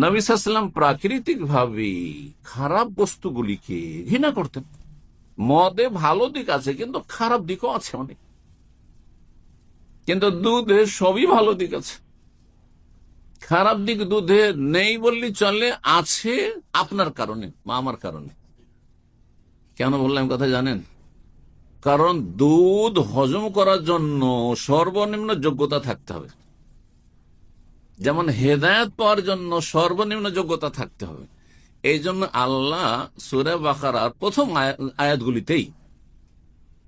নবিসাল্লাম প্রাকৃতিক ভাবে খারাপ বস্তুগুলিকে ঘৃণা করতেন। মদে ভালো দিক আছে, কিন্তু খারাপ দিকও আছে অনেক। কিন্তু দুধে সবই ভালো দিক আছে। খারাপ দিক দুধে নেই বললে চলে, আছে আপনার কারণে বা আমার কারণে। কেন বললাম কথা জানেন? কারণ দুধ হজম করার জন্য সর্বনিম্ন যোগ্যতা থাকতে হবে। যেমন হেদায়ত পাওয়ার জন্য সর্বনিম্ন যোগ্যতা থাকতে হবে। এই জন্য আল্লাহ সুরে বাকারার প্রথম আয়া- আয়াতগুলিতেই,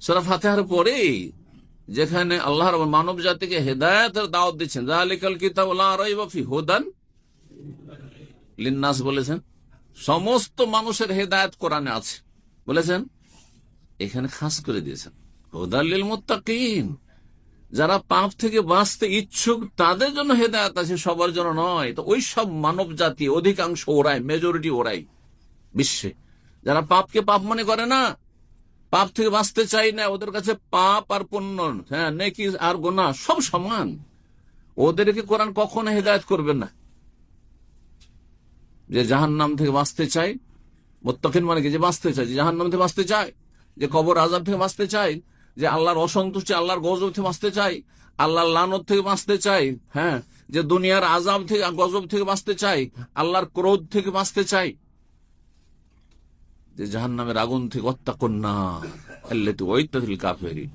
সুরা ফাতেহার পরেই যেখানে আল্লাহর মানব জাতিকে হেদায়তের দাওয়াত দিচ্ছেন জাহালিকাল কিতাব ফি হুদান লিন্নাস বলেছেন, সমস্ত মানুষের হেদায়ত কোরআনে আছে। বলেছেন, এখানে খাস করে দিয়েছেন হুদাল্লিল মুত্তাকিন যারা পাপ থেকে বাঁচতে ইচ্ছুক, তাদের জন্য হেদায়ত আছে, সবার জন্য নয়। তো ওই সব মানব জাতি, অধিকাংশ ওরাই মেজরিটি ওরাই, বিশ্বে। যারা পাপকে পাপ মনে করে না, পাপ থেকে বাঁচতে চাই না, ওদের কাছে পাপ আর পুণ্য হ্যাঁ নেকি আর গোনা সব সমান। ওদেরকে কোরআন কখনো হেদায়ত করবে না। যে জাহান নাম থেকে বাঁচতে চাই মোত্তাকিন মানে কি? যে বাঁচতে চাই যে জাহান নাম থেকে বাঁচতে চায়, যে কবর আজাব থেকে বাঁচতে চাই যে আল্লাহর অসন্তুষ্টি, আল্লাহর গজব থেকে বাঁচতে চাই, আল্লাহর লানত থেকে বাঁচতে চাই হ্যাঁ? যে দুনিয়ার আজাব থেকে, গজব থেকে বাঁচতে চাই, আল্লাহর ক্রোধ থেকে বাঁচতে চাই। যে জাহান নামের আগুন থেকে হত্যা কন্যা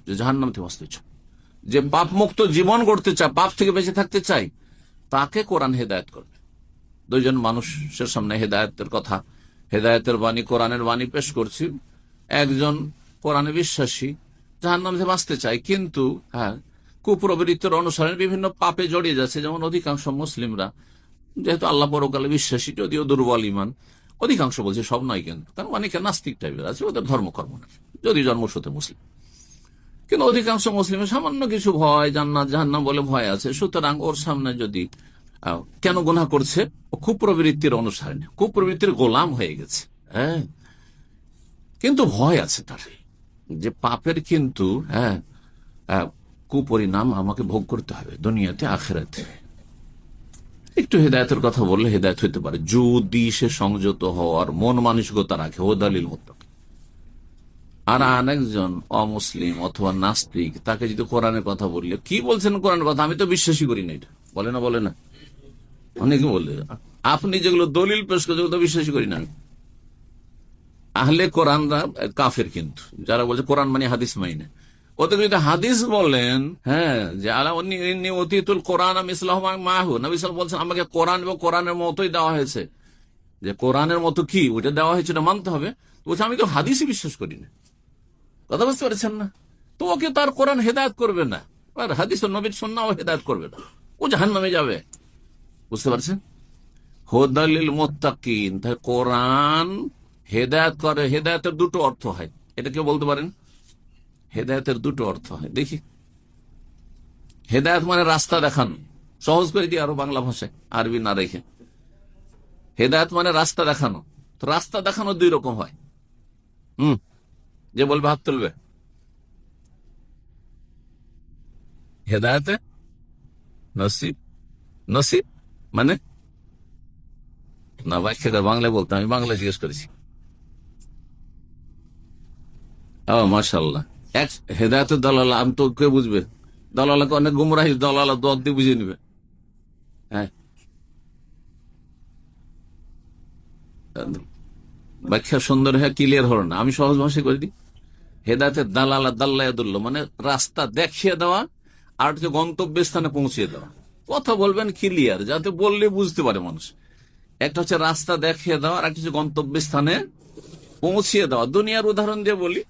যে জাহান নাম থেকে বাঁচতে চায় যে পাপ মুক্ত জীবন গড়তে চায় পাপ থেকে বেঁচে থাকতে চাই, তাকে কোরআন হেদায়ত করবে। দুইজন মানুষের সামনে হেদায়তের কথা, হেদায়তের বাণী কোরআনের বাণী পেশ করছি। একজন কোরআনে বিশ্বাসী যাহার নামে বাঁচতে চায়, কিন্তু হ্যাঁ কুপ্রবৃত্তির অনুসরণে বিভিন্ন পাপে জড়িয়ে যাচ্ছে, যেমন অধিকাংশ মুসলিমরা। যেহেতু আল্লাহ পরকালে বিশ্বাসী, যদিও দুর্বল ইমান, অধিকাংশ বলছে সব নয় কিন্তু কারণ অনেকে নাস্তিক টাইপের আছে, ওদের ধর্মকর্ম না যদি জন্মসূত্রে মুসলিম। কিন্তু অধিকাংশ মুসলিমের সামান্য কিছু ভয়, জান্নাত, জাহান্নাম বলে ভয় আছে, সুতরাং ওর সামনে যদি কেন গুনাহ করছে? ও কুপ্রবৃত্তির অনুসারে কুপ্রবৃত্তির গোলাম হয়ে গেছে হ্যাঁ। কিন্তু ভয় আছে তার। যে পাপের কিন্তু হ্যাঁ কুপরিণাম আমাকে ভোগ করতে হবে দুনিয়াতে, আখেরাতে। একটু হেদায়তের কথা বললে হেদায়ত হইতে পারে। যদি সে সংযত হওয়ার মন মানসিকতা রাখে, ও দালিল মোত্তাক। আর আরেকজন অমুসলিম অথবা নাস্তিক, তাকে যদি কোরআনের কথা বললে, কি বলছেন কোরআনের কথা? আমি তো বিশ্বাসই করি না এটা। বলে না বলে না। অনেকে বলে, আপনি যেগুলো দলিল পেশ করছেন, ওগুলো বিশ্বাসই করি না আমি। আহলে কোরআনরা কাফের কিন্তু। যারা বলছে কোরআন মানে হাদিস মাইনে। ওদের যদি হাদিস বলেন হ্যাঁ যে আলা অতীতুল কোরআন আমি ইসলাম মাহু। নবী বলছেন, আমাকে কোরআন এবং কোরআনের মতোই দেওয়া হয়েছে। যে কোরআনের মতো কি? ওইটা দেওয়া হয়েছে, ওটা মানতে হবে। বলছে, আমি তো হাদিসই বিশ্বাস করি না। কথা বুঝতে পারছেন না? তো ওকে তার কোরআন হেদায়ত করবে না। আর হাদিস ও নবীর সন্নাও হেদায়ত করবে না। ও জাহান নামে যাবে। বুঝতে পারছেন? হোদালিল মোত্তাকিন। কোরআন হেদায়ত করে, হেদায়তের দুটো অর্থ হয়। এটা কেউ বলতে পারেন? হেদায়তের দুটো অর্থ হয়। দেখি। হেদায়ত মানে রাস্তা দেখানো। সহজ করে দিই আরও বাংলা ভাষায়, আরবি না রেখে। হেদায়ত মানে রাস্তা দেখানো। তো রাস্তা দেখানো দুই রকম হয়। হুম? যে বলবে হাত তুলবে। হেদায়তে নসিব। নসিব মানে? না ব্যাখ্যা বাংলায় বলতে আমি বাংলা জিজ্ঞেস করেছি। ও মাশাল্লাহ এক হেদায়তের দলালা, আমি তো কে বুঝবে? দলালাকে অনেক গুমরাহি দলালা দল দিয়ে বুঝিয়ে নিবে। হ্যাঁ। ব্যাখ্যা সুন্দর হ্যাঁ ক্লিয়ার হলো না। আমি সহজ ভাষায় করে দিই হেদায়তের দালালা দাল্লায়াদুল্লাহ মানে রাস্তা দেখিয়ে দেওয়া আর হচ্ছে গন্তব্যস্থানে পৌঁছিয়ে দেওয়া। কথা বলবেন ক্লিয়ার যাতে বললে বুঝতে পারে মানুষ। একটা হচ্ছে রাস্তা দেখিয়ে দেওয়া আর একটা হচ্ছে গন্তব্যস্থানে পৌঁছিয়ে দেওয়া। দুনিয়ার উদাহরণ দিয়ে বলি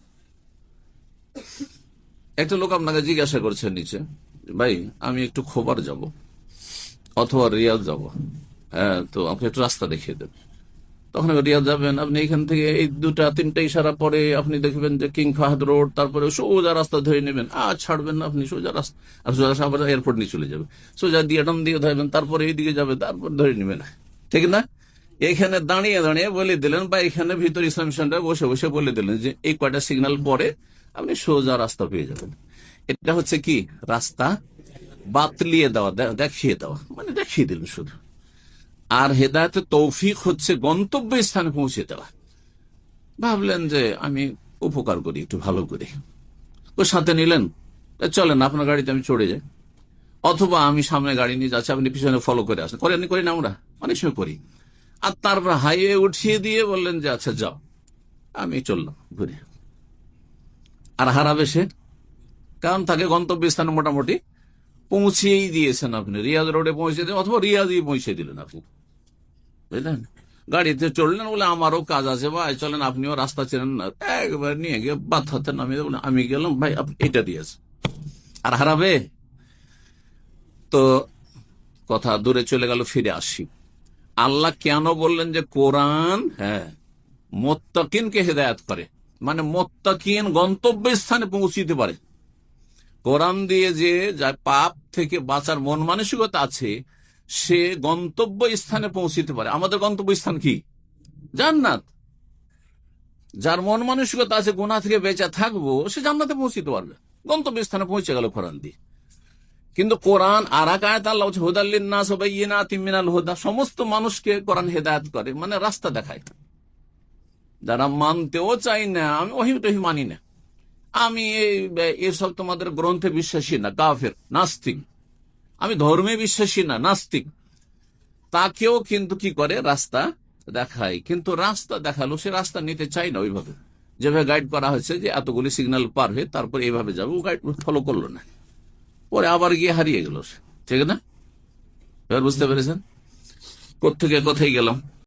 একটা লোক আপনাকে জিজ্ঞাসা করছে নিচে, ভাই, আমি একটু খোবার যাব অথবা রিয়াদ যাব। হ্যাঁ তো আপনি একটু রাস্তা দেখিয়ে দেবেন তখন রিয়াদ যাবেন, আপনি এখান থেকে এই দুটা, তিনটা ইশারা পরে আপনি দেখবেন যে কিং ফাহাদ রোড, তারপরে সোজা রাস্তা ধরে নেবেন। আর ছাড়বেন না আপনি, সোজা রাস্তা সোজা আবার এয়ারপোর্ট নিয়ে চলে যাবে সোজা দিয়ে ডান দিয়ে ধরবেন, তারপরে এইদিকে যাবে, তারপর ধরে নেবেন। ঠিক না? এখানে দাঁড়িয়ে দাঁড়িয়ে বলে দিলেন, বা এখানে ভিতর ইসলাম সেন্টারে বসে বসে বলে দিলেন যে, এই কয়টা সিগন্যাল পরে আপনি সোজা রাস্তা পেয়ে যাবেন। এটা হচ্ছে কি? রাস্তা বাতলিয়ে দেওয়া দেখিয়ে দেওয়া। মানে দেখিয়ে দিলেন শুধু। আর হেদায়তের তৌফিক হচ্ছে গন্তব্য স্থানে পৌঁছে দেওয়া। ভাবলেন যে আমি উপকার করি, একটু ভালো করে। ও সাথে নিলেন চলেন আপনার গাড়িতে আমি চড়ে যাই। অথবা আমি সামনে গাড়ি নিয়ে যাচ্ছি, আপনি পিছনে ফলো করে আসেন। করেন, করি না আমরা, অনেক সময় করি। আর তারপর হাইওয়ে উঠিয়ে দিয়ে বললেন যে আচ্ছা যাও। আমি চললাম, ঘুরে। আর হারাবে সে? কারণ তাকে গন্তব্য স্থানে মোটামুটি পৌঁছেই দিয়েছেন আপনি। রিয়াজ রোডে পৌঁছে দিলেন, অথবা রিয়াজই পৌঁছে দিলেন আপনি। বুঝলেন? গাড়িতে চললেন বলে আমারও কাজ আছে ভাই, চলেন, আপনিও রাস্তা চেনেন না। একবার নিয়ে গিয়ে বাদ হাতে নামিয়ে বলে আমি গেলাম, ভাই, আপনি এটা দিয়েছে আর হারাবে? তো কথা দূরে চলে গেল, ফিরে আসি। আল্লাহ কেন বললেন যে কোরআন হ্যাঁ মোত্তাকিনকে হেদায়াত করে। মানে মোত্তাকিন গন্তব্য স্থানে পৌঁছিতে পারে। কোরআন দিয়ে যে যা পাপ থেকে বাঁচার মন মানসিকতা আছে, সে গন্তব্য স্থানে পৌঁছিতে পারে। আমাদের গন্তব্য স্থান কি? জান্নাত। যার মন মানসিকতা আছে গুণা থেকে বেঁচে থাকব, সে জান্নাতে পৌঁছিতে পারবে। গন্তব্য স্থানে পৌঁছে গেল কোরআন দিয়ে। কিন্তু কোরআন আর এক আয়াত আল্লাহ হুদাল্লিন নাস ওয়া বাইয়িনাতিম মিনাল হুদা। সমস্ত মানুষকে কোরআন হেদায়ত করে মানে রাস্তা দেখায়। যারা মানতেও চাই না, আমি ওহি টহি মানি না। আমি এসব তোমাদের গ্রন্থে বিশ্বাসী না, কাফের, নাস্তিক। আমি ধর্মে বিশ্বাসী না, নাস্তিক। তাকেও কিন্তু কি করে? রাস্তা দেখায়। কিন্তু রাস্তা দেখাল, সে রাস্তা নিতে চাই না ওইভাবে। যেভাবে গাইড করা হয়েছে যে এতগুলি সিগন্যাল পার হয়ে তারপর এইভাবে যাবে, ও গাইড ফলো করল না। পরে আবার গিয়ে হারিয়ে গেল ঠিক না? এবার বুঝতে পেরেছেন? কোথেকে কোথায় গেলাম?